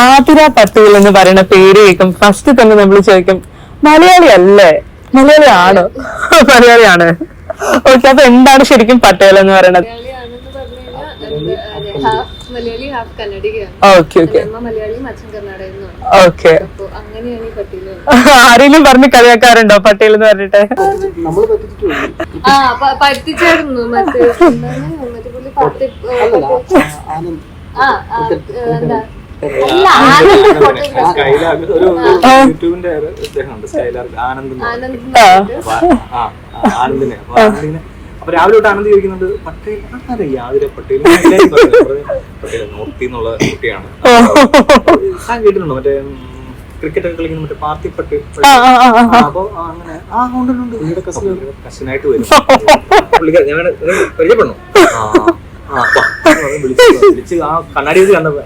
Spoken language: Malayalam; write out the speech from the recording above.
ആതിര പത്തുകൾ എന്ന് പറയുന്ന പേര് കേൾക്കും. ഫസ്റ്റ് തന്നെ നമ്മൾ ചോദിക്കും മലയാളി അല്ലേ? മലയാളി ആണ് മലയാളി ആണ് ഓക്കെ അപ്പൊ എന്താണ് ശരിക്കും പട്ടേൽ എന്ന് പറയുന്നത്. ആരെങ്കിലും പറഞ്ഞ് കളിയാക്കാറുണ്ടോ പട്ടേൽ എന്ന് പറഞ്ഞിട്ട്? നമ്മൾ പറ്റിച്ചിട്ടുണ്ട് ആ പ- പറ്റിച്ചായിരുന്നു. മറ്റേ യൂട്യൂബിന്റെ ഒരു ഇദ്ദേഹമുണ്ട് സ്കൈലാർക്ക് ആനന്ദ് എന്ന് ആ. ആ, ആ, ആനന്ദിനെ. അപ്പൊ ആനന്ദിനെ. അപ്പൊ രാവിലെ തൊട്ട് ആനന്ദ് ചോദിക്കുന്നുണ്ട് പട്ടേൽ അറിയാം ആതിര പട്ടേൽ. പട്ടേൽ നോർത്തി എന്നുള്ള കുട്ടിയാണ്. താൻ കേട്ടിട്ടുണ്ടോ? മറ്റേ ക്രിക്കറ്റ് ഒക്കെ കളിക്കുന്ന മറ്റേ പാർട്ടി പട്ടേൽ ആ, ആ, ആ, ആ. ആ, അപ്പൊ അങ്ങനെ ആ ഉണ്ട് ഉണ്ട്, ഉണ്ട് പുള്ളിയുടെ കസിൻ കസിനായിട്ട് വരും. ഞാൻ പരിചയപ്പെടണോ ആ. ആ, വിളിച്ച് കണ്ണാടി വെച്ച് കണ്ടപ്പോ